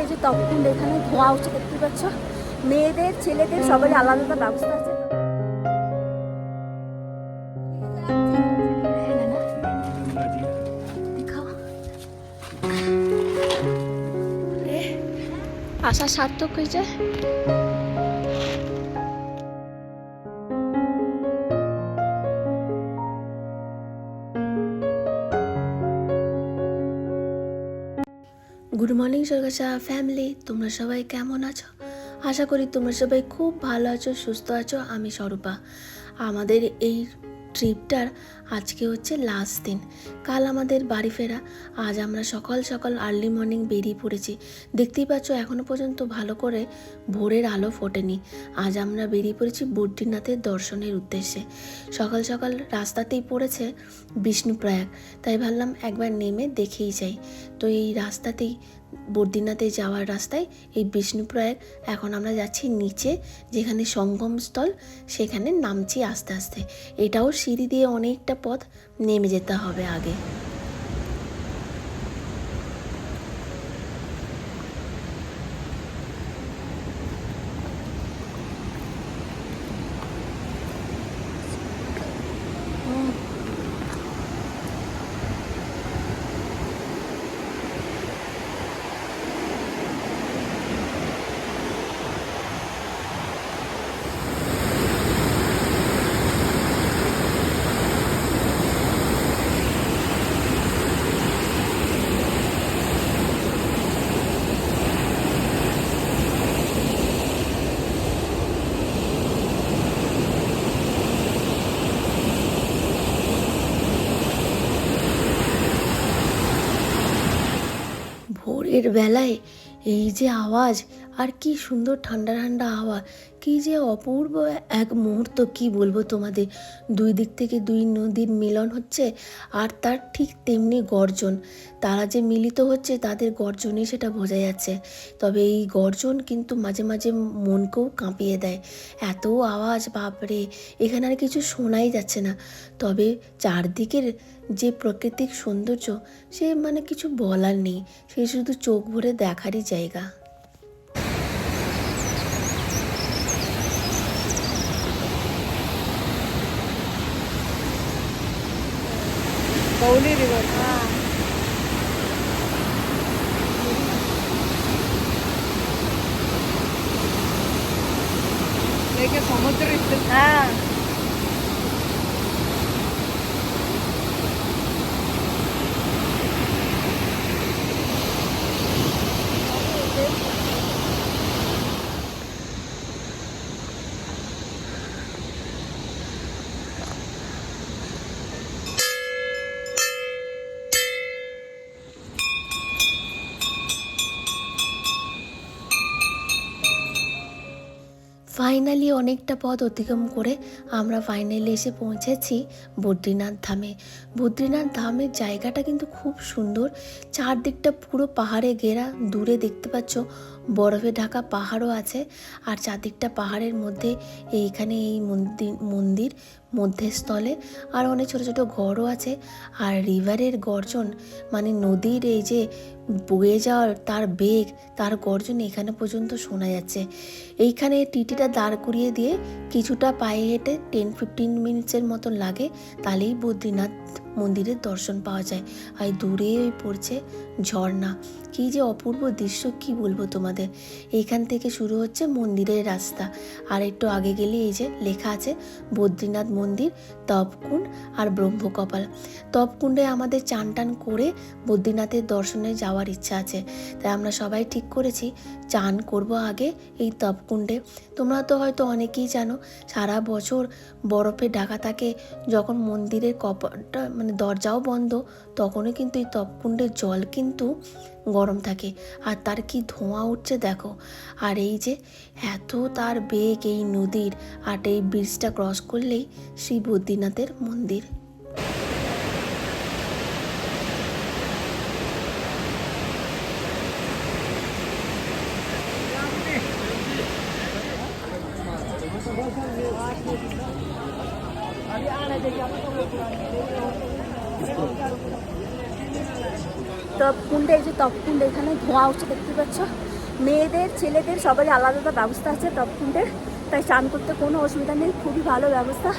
এই যে তপকুণ্ড, এখানে ধোঁয়া উচিত দেখতে পাচ্ছ মেয়েদের, ছেলেদের সবারই আলাদা আলাদা ব্যবস্থা আছে। আশা সার্থক হয়েছে গুড মর্নিং সরকাশা ফ্যামিলি তোমরা সবাই কেমন আছো? আশা করি তোমরা সবাই খুব ভালো আছো, সুস্থ আছো। আমি স্বরূপা। আমাদের এই ট্রিপটার আজকে হচ্ছে লাস্ট দিন। কাল আমাদের বাড়ি ফেরা। আজ আমরা সকাল সকাল আর্লি মর্নিং বেরিয়ে পড়েছি। দেখতেই পাচ্ছ এখনও পর্যন্ত ভালো করে ভোরের আলো ফোটেনি। আজ আমরা বেরিয়ে পড়েছি বদ্রীনাথের দর্শনের উদ্দেশ্যে। সকাল সকাল রাস্তাতেই পড়েছে বিষ্ণুপ্রয়াগ। তাই ভাবলাম একবার নেমে দেখেই যাই। তো এই রাস্তাতেই, বদ্রীনাথে যাওয়ার রাস্তায় এই বিষ্ণুপ্রয়াগ। এখন আমরা যাচ্ছি নিচে, যেখানে সঙ্গমস্থল, সেখানে নামছি আস্তে আস্তে। এটাও সিঁড়ি দিয়ে অনেকটা পথ নেমে যেতে হবে আগে ভোরের বেলায় এই যে আওয়াজ আর কি সুন্দর ঠান্ডা ঠান্ডা হাওয়া কি যে অপূর্ব এক মুহূর্ত, কি বলব তোমাদের? দুই দিক থেকে দুই নদীর মিলন হচ্ছে, আর তার ঠিক তেমনি গর্জন। তারা যে মিলিত হচ্ছে, তাদের গর্জনেই সেটা বোঝা যাচ্ছে। তবে এই গর্জন কিন্তু মাঝে মাঝে মনকেও কাঁপিয়ে দেয়। এত আওয়াজ, বাপরে! এখানে আর কিছু শোনাই যাচ্ছে না। তবে চারদিকের যে প্রাকৃতিক সৌন্দর্য, সে মানে কিছু বলার নেই। সে শুধু চোখ ভরে দেখারই জায়গা। गौली रिवर लेके समुद्र इस- ফাইনালি অনেকটা পথ অতিক্রম করে আমরা ফাইনালি এসে পৌঁছেছি বদ্রীনাথ ধামে। বদ্রীনাথ ধামের জায়গাটা কিন্তু খুব সুন্দর। চারদিকটা পুরো পাহাড়ে ঘেরা, দূরে দেখতে পাচ্ছ বরফে ঢাকা পাহাড়ও আছে। আর চারদিকটা পাহাড়ের মধ্যে এইখানে এই মন্দির মন্দির মধ্যস্থলে। আর অনেক ছোট ছোট ঘরও আছে। আর রিভারের গর্জন মানে নদীর এই যে বয়ে যাওয়ার তার বেগ, তার গর্জন এখানে পর্যন্ত শোনা যাচ্ছে। এইখানে টিটিটা দাঁড় করিয়ে দিয়ে কিছুটা পায়ে হেঁটে টেন ফিফটিন মিনিটসের মতন লাগে, তাহলেই বদ্রীনাথ মন্দিরের দর্শন পাওয়া যায়। আর দূরে ওই পড়ছে ঝর্ণা। কী যে অপূর্ব দৃশ্য, কি বলব তোমাদের? এইখান থেকে শুরু হচ্ছে মন্দিরের রাস্তা। আর একটু আগে গেলে এই যে লেখা আছে, বদ্রীনাথ মন্দির, তপকুণ্ড আর ব্রহ্মকপাল। তপকুণ্ডে আমাদের চান টান করে বদ্রীনাথের দর্শনে যাওয়ার ইচ্ছা আছে। তাই আমরা সবাই ঠিক করেছি, চান করব আগে এই তপকুণ্ডে। তোমরা তো হয়তো অনেকেই জানো, সারা বছর বরফে ঢাকা থাকে, যখন মন্দিরের কপাটটা মানে দরজাও বন্ধ, তখনও কিন্তু এই তপকুণ্ডের জল কিন্তু গরম থাকে। আর তার কি ধোঁয়া উঠছে দেখো। আর এই যে এত তার বেগ এই নদীর, আর এই ব্রিজটা ক্রস করলেই শ্রী বদ্রীনাথের মন্দির। তপকুণ্ডে এই যে তপকুণ্ড এখানে ধোঁয়া উঠছে, দেখতে পাচ্ছ? মেয়েদের, ছেলেদের সবারই আলাদা আলাদা ব্যবস্থা আছে তপকুণ্ডের তাই চান করতে কোনো অসুবিধা নেই, খুবই ভালো ব্যবস্থা।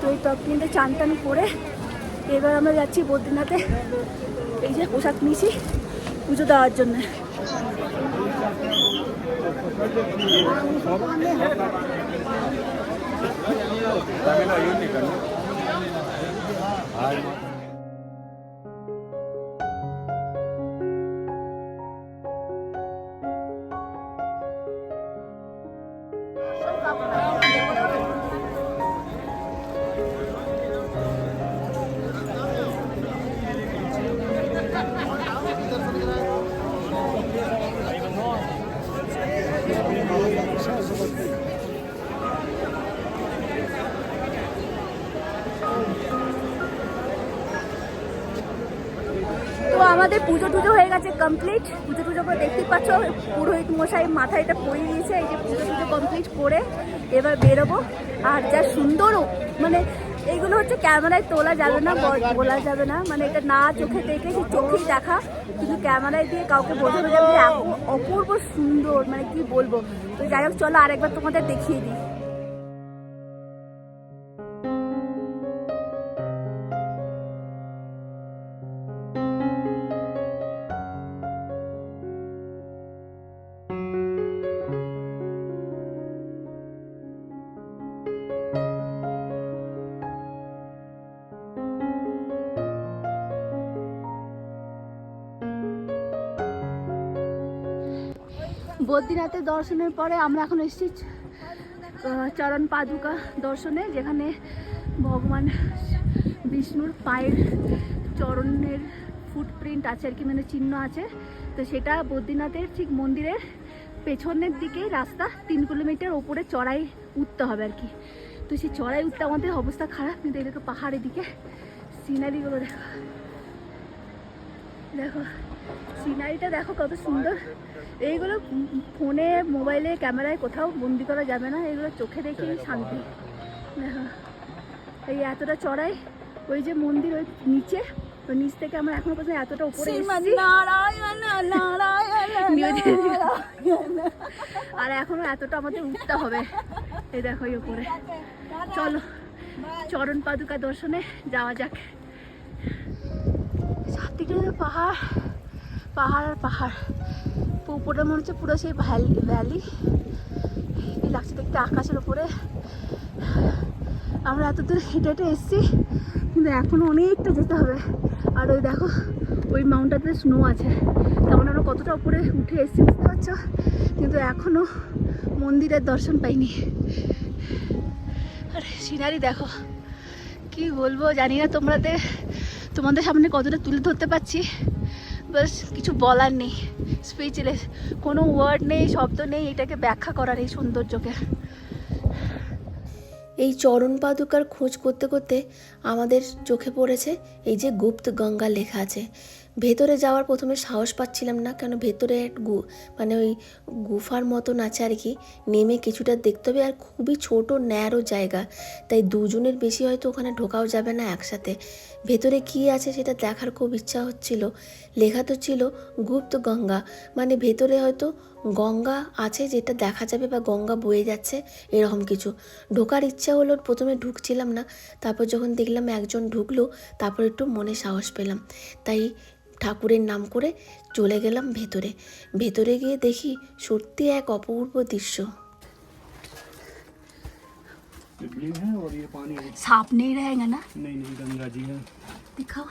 তো এই তপকুণ্ডে চান টান করে এবার আমরা যাচ্ছি বদ্রীনাথে। এই যে পোশাক নিয়েছি পুজো দেওয়ার জন্য। তো আমাদের পুজো টুজো হয়ে গেছে কমপ্লিট পুজো টুজো করে দেখতেই পাচ্ছ, পুরোহিত মশাই মাথায় এটা পরিয়ে দিয়েছে, এই যে পুজো টুজো কমপ্লিট করে এবার বেরোবো। আর যা সুন্দরও মানে এইগুলো হচ্ছে ক্যামেরায় তোলা যাবে না বলা যাবে না। মানে এটা না চোখে দেখে সে চোখেই দেখা। কিন্তু ক্যামেরায় দিয়ে কাউকে বোঝানো যাবে অপূর্ব সুন্দর মানে কি বলব। তো যাই হোক, চলো আরেকবার তোমাদের দেখিয়ে দিই। বদ্রীনাথের দর্শনের পরে আমরা এখন এসেছি চরণ পাদুকা দর্শনে, যেখানে ভগবান বিষ্ণুর পায়ের চরণের ফুটপ্রিন্ট আছে আর কি মানে চিহ্ন আছে। তো সেটা বদ্রীনাথের ঠিক মন্দিরের পেছনের দিকেই রাস্তা, তিন কিলোমিটার ওপরে চড়াই উঠতে হবে আর কি। তো সেই চড়াই উঠতে আমাদের অবস্থা খারাপ, কিন্তু এদিকে পাহাড়ের দিকে সিনারিগুলো দেখো। দেখো। সিনারিটা দেখো কত সুন্দর। এইগুলো ফোনে মোবাইলে ক্যামেরায় কোথাও বন্দি করা যাবে না। এগুলো চোখে দেখেই শান্তি। দেখো এই এতটা চড়াই ওই যে মন্দির ওই নিচে ওই নিচ থেকে আমরা এখনও পর্যন্ত এতটা উপরে আর এখনও এতটা আমাদের উঠতে হবে। এই দেখো এই উপরে। চলো চরণ পাদুকা দর্শনে যাওয়া যাক। চারদিকে তো পাহাড়। পাহাড় আর পাহাড়। উপরে মনে হচ্ছে পুরো সেই ভ্যালি লাগছে দেখতে আকাশের উপরে। আমরা এত দূর হেঁটে হেঁটে এসেছি, কিন্তু এখনও অনেকটা যেতে হবে। আর ওই দেখো, ওই মাউন্টটাতে স্নো আছে। তেমন আমরা কতটা উপরে উঠে এসেছি বুঝতে পারছ? কিন্তু এখনও মন্দিরের দর্শন পাইনি। আর, সিনারি দেখো। কি বলব জানি না তোমরাতে তোমাদের সামনে কতটা তুলে ধরতে পারছি। বাস, কিছু বলার নেই। স্পিচলেস কোনো ওয়ার্ড নেই, শব্দ নেই, এটাকে ব্যাখ্যা করার এই সৌন্দর্যকে। এই চরণ পাদুকার খোঁজ করতে করতে আমাদের চোখে পড়েছে এই যে গুপ্ত গঙ্গা লেখা আছে। ভেতরে যাওয়ার প্রথমে সাহস পাচ্ছিলাম না, কেন ভেতরে গু মানে ওই গুফার মতন আছে আর কি, নেমে কিছুটা দেখতে হবে আর খুবই ছোট ন্যারো জায়গা। তাই দুজনের বেশি হয়তো ওখানে ঢোকাও যাবে না একসাথে। ভেতরে কী আছে সেটা দেখার খুব ইচ্ছা হচ্ছিল। লেখা তো ছিল গুপ্ত গঙ্গা মানে ভেতরে হয়তো গঙ্গা আছে যেটা দেখা যাবে বা গঙ্গা বয়ে যাচ্ছে, এরকম কিছু। ঢোকার ইচ্ছা হলো প্রথমে ঢুকছিলাম না, তারপর যখন দেখলাম একজন ঢুকলো, তারপর একটু মনে সাহস পেলাম। তাই ঠাকুরের নাম করে চলে গেলাম ভেতরে ভেতরে গিয়ে দেখি সত্যি এক অপূর্ব দৃশ্য शिवलिंग है और ये पानी है সাপ নেই रहेगा ना नहीं नहीं गंगा जी है दिखाओ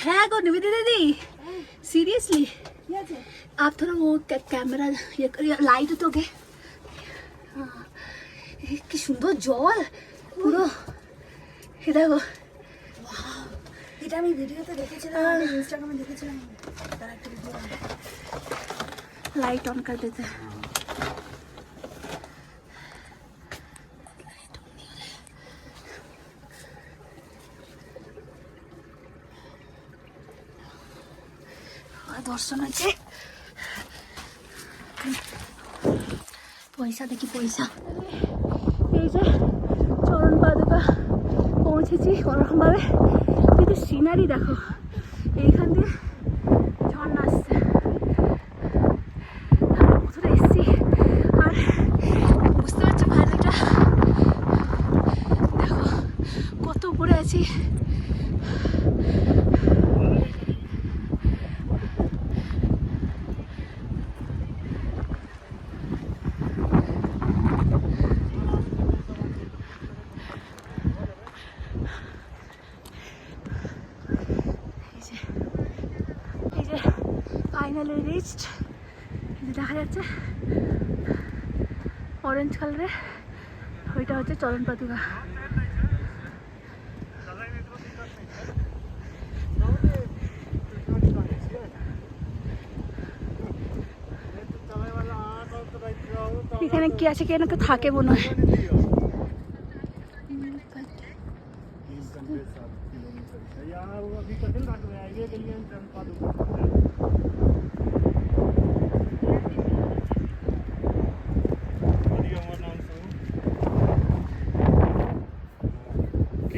है गो निवेदी दीदी सीरियसली आप थोड़ा वो कै- कैमरा ये ये लाइट তো গে কি সুন্দর জল পুরো এ দেখো এটা আমি ভিডিওতে দেখেছিলাম আমি ইনস্টাগ্রামে দেখেছিলাম। তার একটা ভিডিও লাইট অন কর দিতে দর্শন আছে পয়সা দেখি পয়সা। এই যে চরণ পাদুকা পৌঁছেছি কোনোরকমভাবে কিন্তু সিনারি দেখো এইখান দিয়ে ঝর্ণা আসছে আমরা কোথাও এসছি আর বুঝতে পারছ ভ্যালিটা দেখো কত উপরে আছি এই যে এই যে ফাইনালি রিচড এই যে দেখা যাচ্ছে অরেঞ্জ কালারের ওইটা হচ্ছে চরণ পাতুকা এখানে কি আছে কেন কেউ থাকে মনে হয় यहाँ वो अभी कठिन घाट में हाईवे के लिए चंपादुका हरि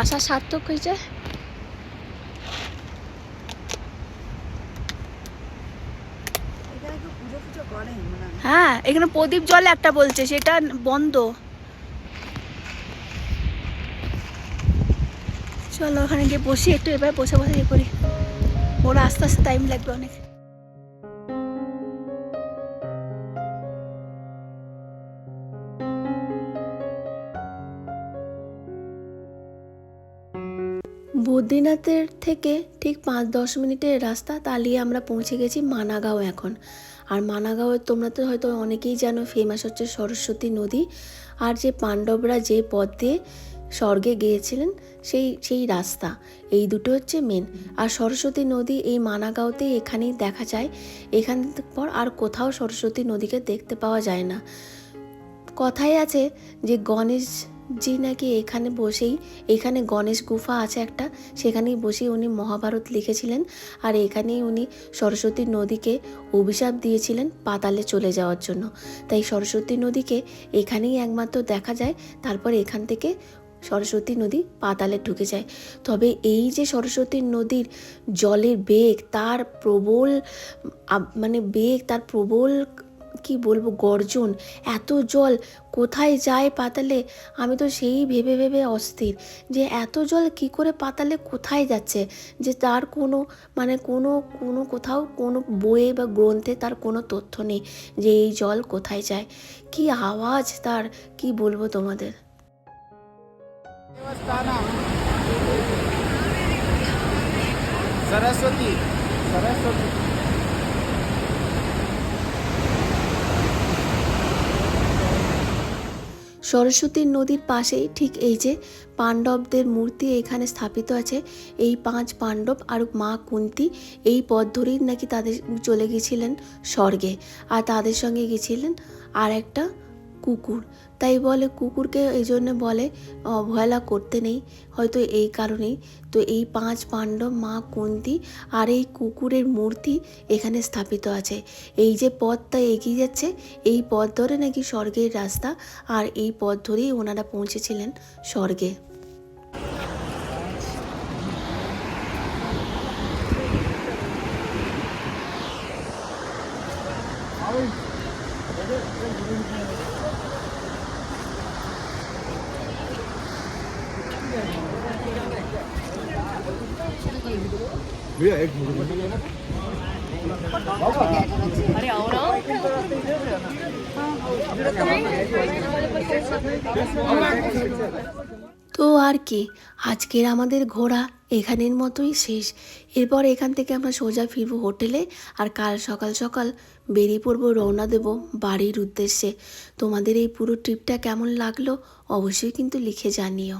আশা সার্থক হয়েছে হ্যাঁ। এখানে প্রদীপ জল একটা বলছে সেটা বন্ধ। চলো ওখানে গিয়ে বসি একটু এবার বসে বসে ইয়ে করি। ওরা আস্তে আস্তে টাইম লাগবে অনেক। বদ্রীনাথের থেকে ঠিক পাঁচ দশ মিনিটের রাস্তা তালিয়ে আমরা পৌঁছে গেছি মানাগাঁও এখন। আর মানাগাঁওয়ের তোমরা তো হয়তো অনেকেই জানো ফেমাস হচ্ছে সরস্বতী নদী। আর যে পাণ্ডবরা যে পথ দিয়ে স্বর্গে গিয়েছিলেন, সেই সেই রাস্তা, এই দুটো হচ্ছে মেন আর সরস্বতী নদী এই মানাগাঁওতেই এখানেই দেখা যায়। এখান পর আর কোথাও সরস্বতী নদীকে দেখতে পাওয়া যায় না। কথাই আছে যে গণেশজি নাকি এখানে বসেই, এখানে গণেশ গুফা আছে একটা, সেখানেই বসেই উনি মহাভারত লিখেছিলেন আর এখানেই উনি সরস্বতী নদীকে অভিশাপ দিয়েছিলেন পাতালে চলে যাওয়ার জন্য। তাই সরস্বতী নদীকে এখানেই একমাত্র দেখা যায়, তারপর এখান থেকে সরস্বতী নদী পাতালে ঢুকে যায়। তবে এই যে সরস্বতী নদীর জলের বেগ, তার প্রবল মানে বেগ, তার প্রবল কি বলবো গর্জন এত জল কোথায় যায় পাতালে আমি তো সেই ভেবে ভেবে অস্থির যে এত জল কি করে পাতালে কোথায় যাচ্ছে যে তার কোনো মানে কোনো কোনো কোথাও কোনো বইয়ে বা গ্রন্থে তার কোনো তথ্য নেই যে এই জল কোথায় যায় কি আওয়াজ তার কি বলবো তোমাদের सरस्वती सरस्वती সরস্বতী নদীর পাশেই ঠিক এই যে পাণ্ডবদের মূর্তি এখানে স্থাপিত আছে। এই পাঁচ পাণ্ডব আর মা কুন্তি এই পথ ধরেই নাকি তাদের চলে গেছিলেন স্বর্গে। আর তাদের সঙ্গে গেছিলেন আর একটা কুকুর। তাই বলে কুকুরকে এই জন্য বলে অবহেলা করতে নেই, হয়তো এই কারণেই। তো এই পাঁচ পাণ্ডব, মা, কুন্তি আর এই কুকুরের মূর্তি এখানে স্থাপিত আছে। এই যে পথটা এগিয়ে যাচ্ছে, এই পথ ধরে নাকি স্বর্গের রাস্তা, আর এই পথ ধরেই ওনারা পৌঁছেছিলেন স্বর্গে। भैया एक मिनट अरे आओ ना তো আর কি আজকের আমাদের ঘোরা এখানের মতোই শেষ এরপর এখান থেকে আমরা সোজা ফিরবো হোটেলে আর কাল সকাল সকাল বেরিয়ে পড়বো রওনা দেব বাড়ির উদ্দেশ্যে তোমাদের এই পুরো ট্রিপটা কেমন লাগলো অবশ্যই কিন্তু লিখে জানিও